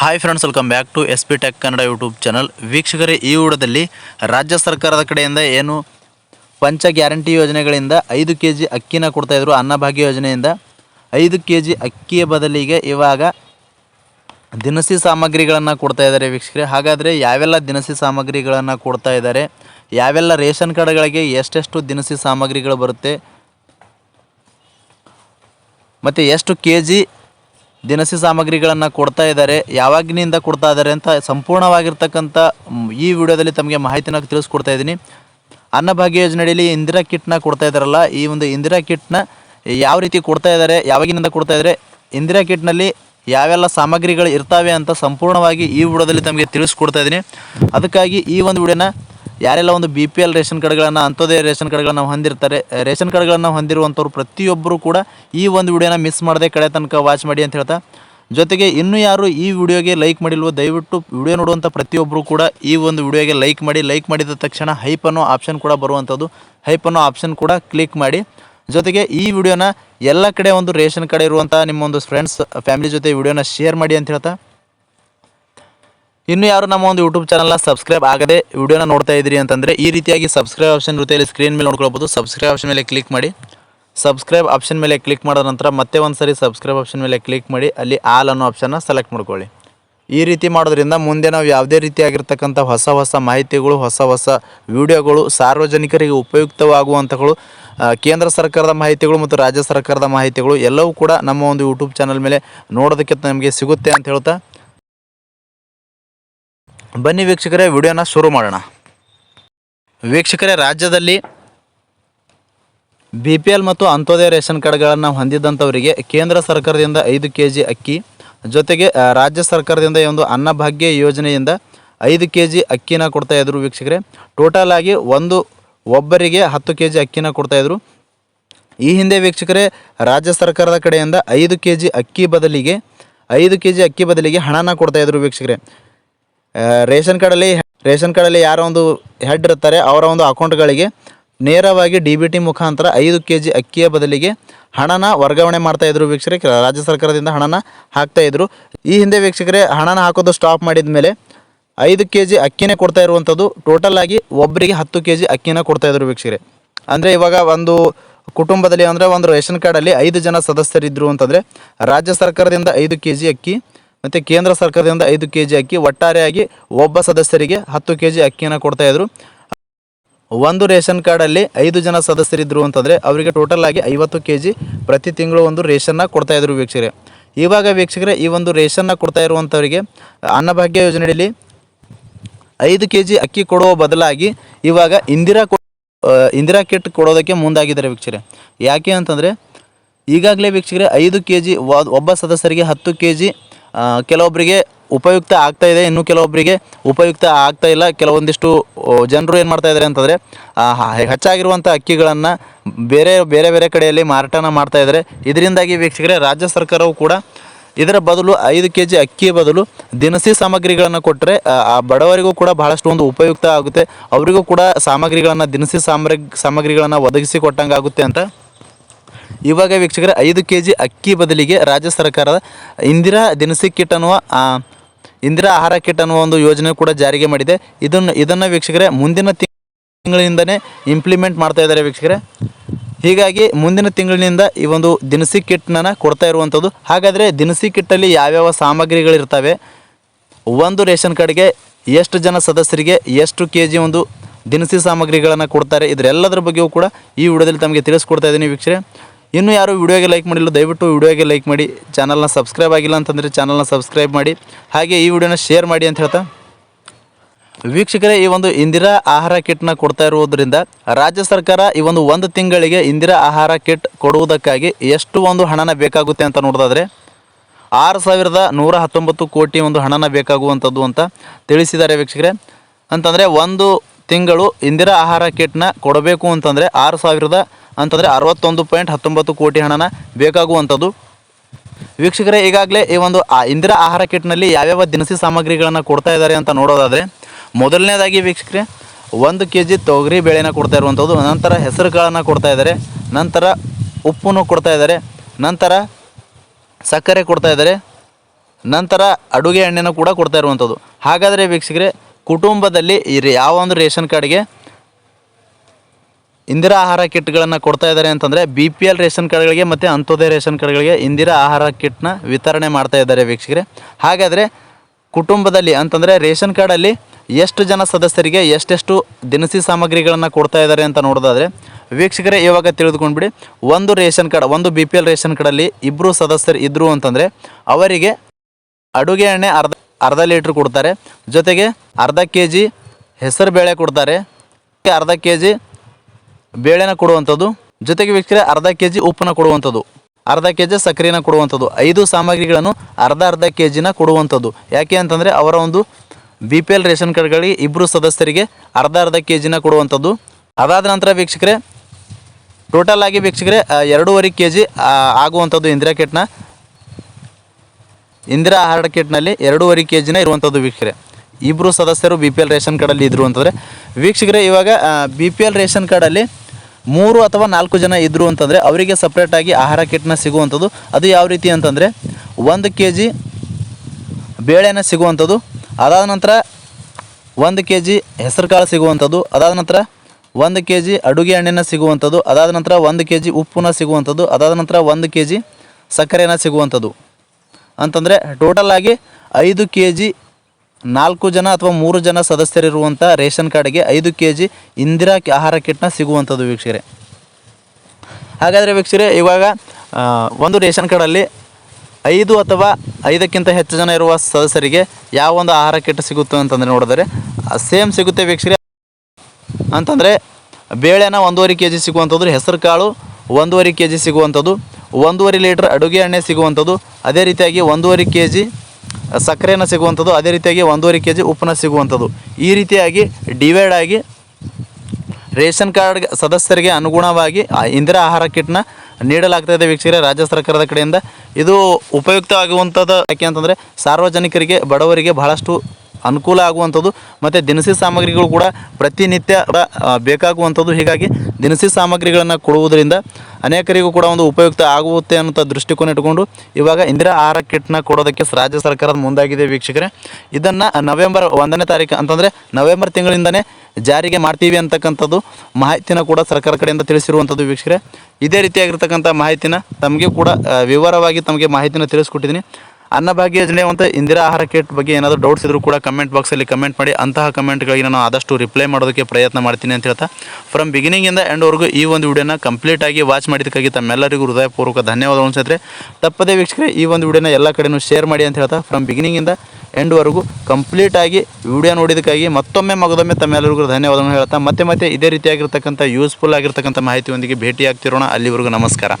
Hi friends welcome back to S P tech Kannada YouTube channel ವೀಕ್ಷಕರೇ, ಈ ಊಟದಲ್ಲಿ ರಾಜ್ಯ ಸರ್ಕಾರದ ಕಡೆಯಿಂದ ಏನು ಪಂಚ ಗ್ಯಾರಂಟಿ ಯೋಜನೆಗಳಿಂದ ಐದು ಕೆ ಜಿ ಅಕ್ಕಿನ ಕೊಡ್ತಾಯಿದ್ರು ಅನ್ನಭಾಗ್ಯ ಯೋಜನೆಯಿಂದ ಐದು ಕೆ ಜಿ ಅಕ್ಕಿಯ ಬದಲಿಗೆ ಇವಾಗ ದಿನಸಿ ಸಾಮಗ್ರಿಗಳನ್ನು ಕೊಡ್ತಾ ಇದ್ದಾರೆ ವೀಕ್ಷಕರೇ. ಹಾಗಾದರೆ ಯಾವೆಲ್ಲ ದಿನಸಿ ಸಾಮಗ್ರಿಗಳನ್ನು ಕೊಡ್ತಾ ಇದ್ದಾರೆ? ಯಾವೆಲ್ಲ ರೇಷನ್ ಕಾರ್ಡ್ಗಳಿಗೆ ಎಷ್ಟೆಷ್ಟು ದಿನಸಿ ಸಾಮಗ್ರಿಗಳು ಬರುತ್ತೆ? ಮತ್ತು ಎಷ್ಟು ಕೆ ಜಿ ದಿನಸಿ ಸಾಮಗ್ರಿಗಳನ್ನು ಕೊಡ್ತಾ ಇದ್ದಾರೆ. ಯಾವಾಗಿನಿಂದ ಕೊಡ್ತಾ ಇದ್ದಾರೆ ಅಂತ ಸಂಪೂರ್ಣವಾಗಿರ್ತಕ್ಕಂಥ ಈ ವಿಡಿಯೋದಲ್ಲಿ ತಮಗೆ ಮಾಹಿತಿನ ತಿಳಿಸ್ಕೊಡ್ತಾ ಇದ್ದೀನಿ. ಅನ್ನಭಾಗ್ಯ ಯೋಜನೆಯಲ್ಲಿ ಇಂದಿರಾ ಕಿಟ್ನ ಕೊಡ್ತಾ ಇದ್ದಾರಲ್ಲ, ಈ ಒಂದು ಇಂದಿರಾ ಕಿಟ್ನ ಯಾವ ರೀತಿ ಕೊಡ್ತಾ ಇದ್ದಾರೆ, ಯಾವಾಗಿನಿಂದ ಕೊಡ್ತಾ ಇದ್ದಾರೆ, ಇಂದಿರಾ ಕಿಟ್ನಲ್ಲಿ ಯಾವೆಲ್ಲ ಸಾಮಗ್ರಿಗಳು ಇರ್ತಾವೆ ಅಂತ ಸಂಪೂರ್ಣವಾಗಿ ಈ ವಿಡಿಯೋದಲ್ಲಿ ತಮಗೆ ತಿಳಿಸ್ಕೊಡ್ತಾ ಇದ್ದೀನಿ. ಅದಕ್ಕಾಗಿ ಈ ಒಂದು ವಿಡಿಯೋನ ಯಾರೆಲ್ಲ ಒಂದು ಬಿ ಪಿ ಎಲ್ ರೇಷನ್ ಕಾರ್ಡ್ಗಳನ್ನು, ಅಂಥದ್ದೇ ರೇಷನ್ ಕಾರ್ಡ್ಗಳನ್ನು ಹೊಂದಿರ್ತಾರೆ ರೇಷನ್ ಕಾರ್ಡ್ಗಳನ್ನು ಹೊಂದಿರುವಂಥವ್ರು ಪ್ರತಿಯೊಬ್ಬರು ಕೂಡ ಈ ಒಂದು ವಿಡಿಯೋನ ಮಿಸ್ ಮಾಡದೆ ಕಡೆ ತನಕ ವಾಚ್ ಮಾಡಿ ಅಂತ ಹೇಳ್ತಾ. ಜೊತೆಗೆ ಇನ್ನೂ ಯಾರು ಈ ವಿಡಿಯೋಗೆ ಲೈಕ್ ಮಾಡಿಲ್ವೋ, ದಯವಿಟ್ಟು ವಿಡಿಯೋ ನೋಡುವಂಥ ಪ್ರತಿಯೊಬ್ಬರು ಕೂಡ ಈ ಒಂದು ವಿಡಿಯೋಗೆ ಲೈಕ್ ಮಾಡಿ, ಲೈಕ್ ಮಾಡಿದ ತಕ್ಷಣ ಹೈಪ್ ಅನ್ನೋ ಆಪ್ಷನ್ ಕೂಡ ಬರುವಂಥದ್ದು. ಹೈಪ್ ಅನ್ನೋ ಆಪ್ಷನ್ ಕೂಡ ಕ್ಲಿಕ್ ಮಾಡಿ. ಜೊತೆಗೆ ಈ ವಿಡಿಯೋನ ಎಲ್ಲ ಕಡೆ ಒಂದು ರೇಷನ್ ಕಾರ್ಡ್ ಇರುವಂಥ ನಿಮ್ಮ ಒಂದು ಫ್ರೆಂಡ್ಸ್ ಫ್ಯಾಮಿಲಿ ಜೊತೆ ವಿಡಿಯೋನ ಶೇರ್ ಮಾಡಿ ಅಂತ ಹೇಳ್ತಾ. ಇನ್ನು ಯಾರು ನಮ್ಮ ಒಂದು ಯೂಟ್ಯೂಬ್ ಚಾನಲ್ನ ಸಬ್ಸ್ಕ್ರೈಬ್ ಆಗದೆ ವಿಡಿಯೋನ ನೋಡ್ತಾ ಇದ್ದೀರಿ ಅಂತಂದರೆ ಈ ರೀತಿಯಾಗಿ ಸಬ್ಸ್ಕ್ರೈಬ್ ಆಪ್ಷನ್ ಇಲ್ಲಿ ಸ್ಕ್ರೀನ್ ಮೇಲೆ ನೋಡ್ಕೊಳ್ಬೋದು. ಸಬ್ಸ್ಕ್ರೈಬ್ ಆಪ್ಷನ್ ಮೇಲೆ ಕ್ಲಿಕ್ ಮಾಡಿ. ಸಬ್ಸ್ಕ್ರೈಬ್ ಆಪ್ಷನ್ ಮೇಲೆ ಕ್ಲಿಕ್ ಮಾಡಿದ ನಂತರ ಮತ್ತೆ ಒಂದು ಸರಿ ಸಬ್ಸ್ಕ್ರೈಬ್ ಆಪ್ಷನ್ ಮೇಲೆ ಕ್ಲಿಕ್ ಮಾಡಿ. ಅಲ್ಲಿ ಆಲ್ ಅನ್ನೋ ಆಪ್ಷನ್ನ ಸೆಲೆಕ್ಟ್ ಮಾಡ್ಕೊಳ್ಳಿ. ಈ ರೀತಿ ಮಾಡೋದ್ರಿಂದ ಮುಂದೆ ನಾವು ಯಾವುದೇ ರೀತಿಯಾಗಿರ್ತಕ್ಕಂಥ ಹೊಸ ಹೊಸ ಮಾಹಿತಿಗಳು, ಹೊಸ ಹೊಸ ವಿಡಿಯೋಗಳು ಸಾರ್ವಜನಿಕರಿಗೆ ಉಪಯುಕ್ತವಾಗುವಂಥಗಳು ಕೇಂದ್ರ ಸರ್ಕಾರದ ಮಾಹಿತಿಗಳು ಮತ್ತು ರಾಜ್ಯ ಸರ್ಕಾರದ ಮಾಹಿತಿಗಳು ಎಲ್ಲವೂ ಕೂಡ ನಮ್ಮ ಒಂದು ಯೂಟ್ಯೂಬ್ ಚಾನಲ್ ಮೇಲೆ ನೋಡೋದಕ್ಕೆ ನಮಗೆ ಸಿಗುತ್ತೆ ಅಂತ ಹೇಳ್ತಾ ಬನ್ನಿ ವೀಕ್ಷಕರೇ, ವಿಡಿಯೋನ ಶುರು ಮಾಡೋಣ. ವೀಕ್ಷಕರೇ, ರಾಜ್ಯದಲ್ಲಿ ಬಿ ಪಿ ಎಲ್ ಮತ್ತು ಅಂತ್ಯೋದಯ ರೇಷನ್ ಕಾರ್ಡ್ಗಳನ್ನು ಹೊಂದಿದ್ದಂಥವರಿಗೆ ಕೇಂದ್ರ ಸರ್ಕಾರದಿಂದ ಐದು ಕೆ ಜಿ ಅಕ್ಕಿ, ಜೊತೆಗೆ ರಾಜ್ಯ ಸರ್ಕಾರದಿಂದ ಒಂದು ಅನ್ನಭಾಗ್ಯ ಯೋಜನೆಯಿಂದ ಐದು ಕೆ ಜಿ ಅಕ್ಕಿನ ಕೊಡ್ತಾ ಇದ್ರು ವೀಕ್ಷಕರೇ. ಟೋಟಲ್ ಆಗಿ ಒಂದು ಒಬ್ಬರಿಗೆ ಹತ್ತು ಕೆ ಜಿ ಅಕ್ಕಿನ ಕೊಡ್ತಾ ಇದ್ರು. ಈ ಹಿಂದೆ ವೀಕ್ಷಕರೇ, ರಾಜ್ಯ ಸರ್ಕಾರದ ಕಡೆಯಿಂದ ಐದು ಕೆ ಜಿ ಅಕ್ಕಿ ಬದಲಿಗೆ, ಐದು ಕೆ ಜಿ ಅಕ್ಕಿ ಬದಲಿಗೆ ಹಣನ ಕೊಡ್ತಾ ಇದ್ರು ವೀಕ್ಷಕರೇ. ರೇಷನ್ ಕಾರ್ಡಲ್ಲಿ ರೇಷನ್ ಕಾರ್ಡಲ್ಲಿ ಯಾರೋ ಒಂದು ಹೆಡ್ ಇರ್ತಾರೆ, ಅವರ ಒಂದು ಅಕೌಂಟ್ಗಳಿಗೆ ನೇರವಾಗಿ ಡಿ ಬಿ ಟಿ ಮುಖಾಂತರ ಐದು ಕೆ ಜಿ ಅಕ್ಕಿಯ ಬದಲಿಗೆ ಹಣನ ವರ್ಗಾವಣೆ ಮಾಡ್ತಾ ಇದ್ರು ವೀಕ್ಷಕರೇ. ರಾಜ್ಯ ಸರ್ಕಾರದಿಂದ ಹಣನ ಹಾಕ್ತಾ ಇದ್ರು. ಈ ಹಿಂದೆ ವೀಕ್ಷಕರೇ, ಹಣನ ಹಾಕೋದು ಸ್ಟಾಪ್ ಮಾಡಿದ ಮೇಲೆ ಐದು ಕೆ ಜಿ ಅಕ್ಕಿನೇ ಕೊಡ್ತಾ ಇರುವಂಥದ್ದು ಟೋಟಲ್ ಆಗಿ ಒಬ್ಬರಿಗೆ ಹತ್ತು ಕೆ ಜಿ ಅಕ್ಕಿನ ಕೊಡ್ತಾ ಇದ್ರು ವೀಕ್ಷಕರೇ. ಅಂದರೆ ಇವಾಗ ಒಂದು ಕುಟುಂಬದಲ್ಲಿ ಅಂದರೆ ಒಂದು ರೇಷನ್ ಕಾರ್ಡಲ್ಲಿ ಐದು ಜನ ಸದಸ್ಯರಿದ್ದರು ಅಂತಂದರೆ, ರಾಜ್ಯ ಸರ್ಕಾರದಿಂದ ಐದು ಕೆ ಜಿ ಅಕ್ಕಿ ಮತ್ತು ಕೇಂದ್ರ ಸರ್ಕಾರದಿಂದ ಐದು ಕೆ ಜಿ ಅಕ್ಕಿ ಒಟ್ಟಾರೆಯಾಗಿ ಒಬ್ಬ ಸದಸ್ಯರಿಗೆ ಹತ್ತು ಕೆ ಜಿ ಅಕ್ಕಿಯನ್ನು ಕೊಡ್ತಾಯಿದ್ರು ಒಂದು ರೇಷನ್ ಕಾರ್ಡಲ್ಲಿ ಐದು ಜನ ಸದಸ್ಯರಿದ್ದರು ಅಂತಂದರೆ ಅವರಿಗೆ ಟೋಟಲ್ ಆಗಿ ಐವತ್ತು ಕೆ ಜಿ ಪ್ರತಿ ತಿಂಗಳು ಒಂದು ರೇಷನ್ನ ಕೊಡ್ತಾಯಿದ್ರು ವೀಕ್ಷಕರೇ. ಇವಾಗ ವೀಕ್ಷಕರೇ, ಈ ಒಂದು ರೇಷನ್ನ ಕೊಡ್ತಾ ಇರುವಂಥವರಿಗೆ ಅನ್ನಭಾಗ್ಯ ಯೋಜನೆಯಲ್ಲಿ ಐದು ಕೆ ಜಿ ಅಕ್ಕಿ ಕೊಡುವ ಬದಲಾಗಿ ಇವಾಗ ಇಂದಿರಾ ಇಂದಿರಾ ಕಿಟ್ ಕೊಡೋದಕ್ಕೆ ಮುಂದಾಗಿದ್ದಾರೆ ವೀಕ್ಷಕರೇ. ಯಾಕೆ ಅಂತಂದರೆ ಈಗಾಗಲೇ ವೀಕ್ಷಕರೇ ಐದು ಕೆ ಜಿ ಒಬ್ಬ ಸದಸ್ಯರಿಗೆ ಹತ್ತು ಕೆ ಜಿ ಕೆಲವೊಬ್ಬರಿಗೆ ಉಪಯುಕ್ತ ಆಗ್ತಾ ಇದೆ. ಇನ್ನು ಕೆಲವೊಬ್ಬರಿಗೆ ಉಪಯುಕ್ತ ಆಗ್ತಾ ಇಲ್ಲ. ಕೆಲವೊಂದಿಷ್ಟು ಜನರು ಏನು ಮಾಡ್ತಾ ಇದ್ದಾರೆ ಅಂತಂದರೆ ಹೆಚ್ಚಾಗಿರುವಂಥ ಅಕ್ಕಿಗಳನ್ನು ಬೇರೆ ಬೇರೆ ಬೇರೆ ಕಡೆಯಲ್ಲಿ ಮಾರಾಟನ ಮಾಡ್ತಾ ಇದ್ದಾರೆ ಇದರಿಂದಾಗಿ ವೀಕ್ಷಕರೇ, ರಾಜ್ಯ ಸರ್ಕಾರವು ಕೂಡ ಇದರ ಬದಲು ಐದು ಕೆ ಜಿ ಅಕ್ಕಿ ಬದಲು ದಿನಸಿ ಸಾಮಗ್ರಿಗಳನ್ನು ಕೊಟ್ಟರೆ ಆ ಬಡವರಿಗೂ ಕೂಡ ಬಹಳಷ್ಟು ಒಂದು ಉಪಯುಕ್ತ ಆಗುತ್ತೆ. ಅವರಿಗೂ ಕೂಡ ಸಾಮಗ್ರಿಗಳನ್ನು, ದಿನಸಿ ಸಾಮ್ರ ಸಾಮಗ್ರಿಗಳನ್ನು ಒದಗಿಸಿ ಕೊಟ್ಟಂಗೆ ಆಗುತ್ತೆ ಅಂತ ಇವಾಗ ವೀಕ್ಷಕರ, ಐದು ಕೆ ಜಿ ಅಕ್ಕಿ ಬದಲಿಗೆ ರಾಜ್ಯ ಸರ್ಕಾರದ ಇಂದಿರಾ ದಿನಸಿ ಕಿಟ್ ಅನ್ನುವ ಇಂದಿರಾ ಆಹಾರ ಕಿಟ್ ಅನ್ನುವ ಒಂದು ಯೋಜನೆ ಕೂಡ ಜಾರಿಗೆ ಮಾಡಿದೆ. ಇದನ್ನು ಇದನ್ನು ವೀಕ್ಷಕರೇ, ಮುಂದಿನ ತಿಂಗಳಿಂದನೇ ಇಂಪ್ಲಿಮೆಂಟ್ ಮಾಡ್ತಾ ಇದ್ದಾರೆ ವೀಕ್ಷಕರೇ. ಹೀಗಾಗಿ ಮುಂದಿನ ತಿಂಗಳಿನಿಂದ ಈ ಒಂದು ದಿನಸಿ ಕಿಟ್ನ ಕೊಡ್ತಾ ಇರುವಂಥದ್ದು ಹಾಗಾದರೆ ದಿನಸಿ ಕಿಟ್ಟಲ್ಲಿ ಯಾವ್ಯಾವ ಸಾಮಗ್ರಿಗಳಿರ್ತವೆ? ಒಂದು ರೇಷನ್ ಕಾರ್ಡ್ಗೆ ಎಷ್ಟು ಜನ ಸದಸ್ಯರಿಗೆ ಎಷ್ಟು ಕೆ ಜಿ ಒಂದು ದಿನಸಿ ಸಾಮಗ್ರಿಗಳನ್ನು ಕೊಡ್ತಾರೆ? ಇದರೆಲ್ಲದರ ಬಗ್ಗೆಯೂ ಕೂಡ ಈ ವಿಡಿಯೋದಲ್ಲಿ ತಮಗೆ ತಿಳಿಸ್ಕೊಡ್ತಾ ಇದ್ದೀನಿ ವೀಕ್ಷಕರೇ. ಇನ್ನೂ ಯಾರು ವಿಡಿಯೋಗೆ ಲೈಕ್ ಮಾಡಿಲ್ಲ, ದಯವಿಟ್ಟು ವಿಡಿಯೋಗೆ ಲೈಕ್ ಮಾಡಿ. ಚಾನಲ್ನ ಸಬ್ಸ್ಕ್ರೈಬ್ ಆಗಿಲ್ಲ ಅಂತಂದರೆ ಚಾನಲ್ನ ಸಬ್ಸ್ಕ್ರೈಬ್ ಮಾಡಿ. ಹಾಗೆ ಈ ವಿಡಿಯೋನ ಶೇರ್ ಮಾಡಿ ಅಂತ ಹೇಳ್ತಾ. ವೀಕ್ಷಕರೇ, ಈ ಒಂದು ಇಂದಿರಾ ಆಹಾರ ಕಿಟ್ನ ಕೊಡ್ತಾ ಇರುವುದರಿಂದ ರಾಜ್ಯ ಸರ್ಕಾರ ಈ ಒಂದು ಒಂದು ತಿಂಗಳಿಗೆ ಇಂದಿರಾ ಆಹಾರ ಕಿಟ್ ಕೊಡುವುದಕ್ಕಾಗಿ ಎಷ್ಟು ಒಂದು ಹಣನ ಬೇಕಾಗುತ್ತೆ ಅಂತ ನೋಡೋದಾದರೆ, ಆರು ಸಾವಿರದ ನೂರ ಹತ್ತೊಂಬತ್ತು ಕೋಟಿ ಒಂದು ಹಣನ ಬೇಕಾಗುವಂಥದ್ದು ಅಂತ ತಿಳಿಸಿದ್ದಾರೆ ವೀಕ್ಷಕರೇ. ಅಂತಂದರೆ ಒಂದು ತಿಂಗಳು ಇಂದಿರಾ ಆಹಾರ ಕಿಟ್ನ ಕೊಡಬೇಕು ಅಂತಂದರೆ ಆರು ಸಾವಿರದ ಅಂತಂದರೆ ಅರವತ್ತೊಂದು ಪಾಯಿಂಟ್ ಹತ್ತೊಂಬತ್ತು ಕೋಟಿ ಹಣನ ಬೇಕಾಗುವಂಥದ್ದು. ವೀಕ್ಷಕರೇ, ಈಗಾಗಲೇ ಈ ಒಂದು, ಆ, ಇಂದಿರಾ ಆಹಾರ ಕಿಟ್ನಲ್ಲಿ ಯಾವ್ಯಾವ ದಿನಸಿ ಸಾಮಗ್ರಿಗಳನ್ನು ಕೊಡ್ತಾ ಇದ್ದಾರೆ ಅಂತ ನೋಡೋದಾದರೆ, ಮೊದಲನೇದಾಗಿ ವೀಕ್ಷಕರೇ, ಒಂದು ಕೆ ಜಿ ತೊಗರಿ ಬೇಳೆನ ಕೊಡ್ತಾ ಇರುವಂಥದ್ದು, ನಂತರ ಹೆಸರು ಕಾಳನ್ನು ಕೊಡ್ತಾ ಇದ್ದಾರೆ, ನಂತರ ಉಪ್ಪನ್ನು ಕೊಡ್ತಾ ಇದ್ದಾರೆ, ನಂತರ ಸಕ್ಕರೆ ಕೊಡ್ತಾ ಇದ್ದಾರೆ, ನಂತರ ಅಡುಗೆ ಎಣ್ಣೆನೂ ಕೂಡ ಕೊಡ್ತಾ ಇರುವಂಥದ್ದು. ಹಾಗಾದರೆ ವೀಕ್ಷಕರೇ, ಕುಟುಂಬದಲ್ಲಿ ಈ ಯಾವ ಒಂದು ರೇಷನ್ ಕಾರ್ಡ್ಗೆ ಇಂದಿರಾ ಆಹಾರ ಕಿಟ್ಗಳನ್ನು ಕೊಡ್ತಾ ಇದ್ದಾರೆ ಅಂತಂದರೆ ಬಿ ಪಿ ಎಲ್ ರೇಷನ್ ಕಾರ್ಡ್ಗಳಿಗೆ ಮತ್ತು ಅಂತ್ಯೋದಯ ರೇಷನ್ ಕಾರ್ಡ್ಗಳಿಗೆ ಇಂದಿರಾ ಆಹಾರ ಕಿಟ್ನ ವಿತರಣೆ ಮಾಡ್ತಾ ಇದ್ದಾರೆ ವೀಕ್ಷಕರೆ. ಹಾಗಾದರೆ ಕುಟುಂಬದಲ್ಲಿ ಅಂತಂದರೆ ರೇಷನ್ ಕಾರ್ಡಲ್ಲಿ ಎಷ್ಟು ಜನ ಸದಸ್ಯರಿಗೆ ಎಷ್ಟೆಷ್ಟು ದಿನಸಿ ಸಾಮಗ್ರಿಗಳನ್ನು ಕೊಡ್ತಾ ಇದ್ದಾರೆ ಅಂತ ನೋಡೋದಾದರೆ ವೀಕ್ಷಕರೇ ಇವಾಗ ತಿಳಿದುಕೊಂಡ್ಬಿಡಿ, ಒಂದು ರೇಷನ್ ಕಾರ್ಡ್, ಒಂದು ಬಿ ಪಿ ಎಲ್ ರೇಷನ್ ಕಾರ್ಡಲ್ಲಿ ಇಬ್ಬರು ಸದಸ್ಯರು ಇದ್ದರು ಅಂತಂದರೆ ಅವರಿಗೆ ಅಡುಗೆ ಎಣ್ಣೆ ಅರ್ಧ ಅರ್ಧ ಲೀಟ್ರ್ ಕೊಡ್ತಾರೆ. ಜೊತೆಗೆ ಅರ್ಧ ಕೆ ಜಿ ಹೆಸರು ಬೇಳೆ ಕೊಡ್ತಾರೆ. ಅರ್ಧ ಕೆ ಜಿ ಬೇಳೆನ ಕೊಡುವಂಥದ್ದು, ಜೊತೆಗೆ ವೀಕ್ಷಕರೇ ಅರ್ಧ ಕೆ ಜಿ ಉಪ್ಪನ್ನ ಕೊಡುವಂಥದ್ದು. ಅರ್ಧ ಕೆ ಜಿ ಸಕ್ಕರೆನ ಕೊಡುವಂಥದ್ದು. ಐದು ಸಾಮಗ್ರಿಗಳನ್ನು ಅರ್ಧ ಅರ್ಧ ಕೆ ಜಿನ ಕೊಡುವಂಥದ್ದು. ಯಾಕೆ ಅಂತಂದರೆ ಅವರ ಒಂದು ಬಿ ಪಿ ಎಲ್ ರೇಷನ್ ಕಾರ್ಡ್ಗಳಿಗೆ ಇಬ್ಬರು ಸದಸ್ಯರಿಗೆ ಅರ್ಧ ಅರ್ಧ ಕೆ ಜಿನ ಕೊಡುವಂಥದ್ದು. ಅದಾದ ನಂತರ ವೀಕ್ಷಕರೇ ಟೋಟಲ್ ಆಗಿ ವೀಕ್ಷಕರೇ ಎರಡೂವರೆ ಕೆ ಜಿ ಆಗುವಂಥದ್ದು ಇಂದಿರಾ ಕಿಟ್ನ. ಇಂದಿರಾ ಆಹಾರ ಕಿಟ್ನಲ್ಲಿ ಎರಡೂವರೆ ಕೆ ಜಿನ ಇರುವಂಥದ್ದು ವೀಕ್ಷಕರೇ. ಇಬ್ಬರು ಸದಸ್ಯರು ಬಿ ಪಿ ಎಲ್ ರೇಷನ್ ಕಾರ್ಡಲ್ಲಿ ಇದ್ದರು ಅಂತಂದರೆ, ವೀಕ್ಷಕರೇ ಇವಾಗ ಬಿ ಪಿ ಎಲ್ ರೇಷನ್ ಕಾರ್ಡಲ್ಲಿ ಮೂರು ಅಥವಾ ನಾಲ್ಕು ಜನ ಇದ್ದರು ಅಂತಂದರೆ ಅವರಿಗೆ ಸಪ್ರೇಟಾಗಿ ಆಹಾರ ಕಿಟ್ನ ಸಿಗುವಂಥದ್ದು. ಅದು ಯಾವ ರೀತಿ ಅಂತಂದರೆ ಒಂದು ಕೆ ಜಿ ಬೇಳೆನ ಸಿಗುವಂಥದ್ದು. ಅದಾದ ನಂತರ ಒಂದು ಕೆ ಜಿ ಹೆಸರು ಕಾಳು ಸಿಗುವಂಥದ್ದು. ಅದಾದ ನಂತರ ಒಂದು ಕೆ ಜಿ ಅಡುಗೆ ಎಣ್ಣೆನ ಸಿಗುವಂಥದ್ದು. ಅದಾದ ನಂತರ ಒಂದು ಕೆ ಜಿ ಉಪ್ಪುನ ಸಿಗುವಂಥದ್ದು. ಅದಾದ ನಂತರ ಒಂದು ಕೆ ಜಿ ಸಕ್ಕರೆನ ಸಿಗುವಂಥದ್ದು. ಅಂತಂದರೆ ಟೋಟಲ್ ಆಗಿ ಐದು ಕೆ ಜಿ ನಾಲ್ಕು ಜನ ಅಥವಾ ಮೂರು ಜನ ಸದಸ್ಯರಿರುವಂಥ ರೇಷನ್ ಕಾರ್ಡ್ಗೆ ಐದು ಕೆ ಜಿ ಇಂದಿರಾ ಆಹಾರ ಕಿಟ್ನ ಸಿಗುವಂಥದ್ದು ವೀಕ್ಷಕರೇ. ಹಾಗಾದರೆ ವೀಕ್ಷಕರೇ, ಇವಾಗ ಒಂದು ರೇಷನ್ ಕಾರ್ಡಲ್ಲಿ ಐದು ಅಥವಾ ಐದಕ್ಕಿಂತ ಹೆಚ್ಚು ಜನ ಇರುವ ಸದಸ್ಯರಿಗೆ ಯಾವ ಒಂದು ಆಹಾರ ಕಿಟ್ ಸಿಗುತ್ತೆ ಅಂತಂದರೆ ನೋಡಿದರೆ ಸೇಮ್ ಸಿಗುತ್ತೆ ವೀಕ್ಷಕರೇ. ಅಂತಂದರೆ, ಬೇಳೆನ ಒಂದೂವರೆ ಕೆ ಜಿ ಸಿಗುವಂಥದ್ದು ಹೆಸರು ಕಾಳು ಒಂದೂವರೆ ಕೆ ಜಿ ಸಿಗುವಂಥದ್ದು, ಒಂದೂವರೆ ಲೀಟ್ರ್ ಅಡುಗೆ ಎಣ್ಣೆ ಸಿಗುವಂಥದ್ದು, ಅದೇ ರೀತಿಯಾಗಿ ಒಂದೂವರೆ ಕೆ ಜಿ ಸಕ್ಕರೆನ ಸಿಗುವಂಥದ್ದು, ಅದೇ ರೀತಿಯಾಗಿ ಒಂದೂವರೆ ಕೆ ಜಿ ಉಪ್ಪನ್ನ ಸಿಗುವಂಥದ್ದು. ಈ ರೀತಿಯಾಗಿ ಡಿವೈಡ್ ಆಗಿ ರೇಷನ್ ಕಾರ್ಡ್ ಸದಸ್ಯರಿಗೆ ಅನುಗುಣವಾಗಿ ಇಂದಿರಾ ಆಹಾರ ಕಿಟ್ನ ನೀಡಲಾಗ್ತಾ ಇದೆ ವೀಕ್ಷಕರೇ, ರಾಜ್ಯ ಸರ್ಕಾರದ ಕಡೆಯಿಂದ. ಇದು ಉಪಯುಕ್ತವಾಗುವಂಥದ್ದು ಯಾಕೆ ಅಂತಂದರೆ, ಸಾರ್ವಜನಿಕರಿಗೆ, ಬಡವರಿಗೆ ಬಹಳಷ್ಟು ಅನುಕೂಲ ಆಗುವಂಥದ್ದು ಮತ್ತು ದಿನಸಿ ಸಾಮಗ್ರಿಗಳು ಕೂಡ ಪ್ರತಿನಿತ್ಯ ಬೇಕಾಗುವಂಥದ್ದು. ಹೀಗಾಗಿ ದಿನಸಿ ಸಾಮಗ್ರಿಗಳನ್ನು ಕೊಡುವುದರಿಂದ ಅನೇಕರಿಗೂ ಕೂಡ ಒಂದು ಉಪಯುಕ್ತ ಆಗುತ್ತೆ ಅನ್ನೋ ದೃಷ್ಟಿಕೋನ ಇಟ್ಕೊಂಡು ಇವಾಗ ಇಂದಿರಾ ಆಹಾರ ಕಿಟ್ನ ಕೊಡೋದಕ್ಕೆ ರಾಜ್ಯ ಸರ್ಕಾರದ ಮುಂದಾಗಿದೆ ವೀಕ್ಷಕರೇ. ಇದನ್ನು ನವೆಂಬರ್ ಒಂದನೇ ತಾರೀಕು ಅಂತಂದರೆ ನವೆಂಬರ್ ತಿಂಗಳಿಂದನೇ ಜಾರಿಗೆ ಮಾಡ್ತೀವಿ ಅಂತಕ್ಕಂಥದ್ದು ಮಾಹಿತಿನ ಕೂಡ ಸರ್ಕಾರ ಕಡೆಯಿಂದ ತಿಳಿಸಿರುವಂಥದ್ದು ವೀಕ್ಷಕರೇ. ಇದೇ ರೀತಿಯಾಗಿರ್ತಕ್ಕಂಥ ಮಾಹಿತಿನ ತಮಗೆ ಕೂಡ ವಿವರವಾಗಿ ತಮಗೆ ಮಾಹಿತಿನ ತಿಳಿಸ್ಕೊಟ್ಟಿದ್ದೀನಿ. ಅನ್ನಭಾಗ್ಯ ಯೋಜನೆ ಅಂತ ಇಂದಿರಾ ಆಹಾರ ಕಿಟ್ ಬಗ್ಗೆ ಏನಾದರೂ ಡೌಟ್ಸ್ ಇದ್ರೂ ಕೂಡ ಕಮೆಂಟ್ ಬಾಕ್ಸಲ್ಲಿ ಕಮೆಂಟ್ ಮಾಡಿ. ಅಂತಹ ಕಮೆಂಟ್ಗಳಿಗೆ ನಾನು ಆದಷ್ಟು ರಿಪ್ಲೈ ಮಾಡೋದಕ್ಕೆ ಪ್ರಯತ್ನ ಮಾಡ್ತೀನಿ ಅಂತ ಹೇಳ್ತಾ. ಫ್ರಮ್ ಬಿಗಿನಿಂಗಿಂದ ಎಂಡ್ವರೆಗೂ ಈ ಒಂದು ವಿಡಿಯೋನ ಕಂಪ್ಲೀಟಾಗಿ ವಾಚ್ ಮಾಡಿದ್ದಕ್ಕಾಗಿ ತಮ್ಮೆಲ್ಲರಿಗೂ ಹೃದಯಪೂರ್ವಕ ಧನ್ಯವಾದ ಅನ್ಸಿದ್ರೆ ತಪ್ಪದೇ ವೀಕ್ಷಕರೇ, ಈ ಒಂದು ವಿಡಿಯೋನ ಎಲ್ಲ ಕಡೆನೂ ಶೇರ್ ಮಾಡಿ ಅಂತ ಹೇಳ್ತಾ. ಫ್ರಮ್ ಬಿಗಿನಿಂಗಿಂದ ಎಂಡ್ವರೆಗೂ ಕಂಪ್ಲೀಟಾಗಿ ವಿಡಿಯೋ ನೋಡಿದ್ದಕ್ಕಾಗಿ ಮತ್ತೊಮ್ಮೆ ಮಗದೊಮ್ಮೆ ತಮ್ಮೆಲ್ಲರಿಗೂ ಧನ್ಯವಾದಗಳನ್ನು ಹೇಳ್ತಾ. ಮತ್ತೆ ಮತ್ತೆ ಇದೇ ರೀತಿಯಾಗಿರ್ತಕ್ಕಂಥ ಯೂಸ್ಫುಲ್ ಆಗಿರ್ತಕ್ಕಂಥ ಮಾಹಿತಿಯೊಂದಿಗೆ ಭೇಟಿಯಾಗ್ತಿರೋಣ. ಅಲ್ಲಿವರೆಗೂ ನಮಸ್ಕಾರ.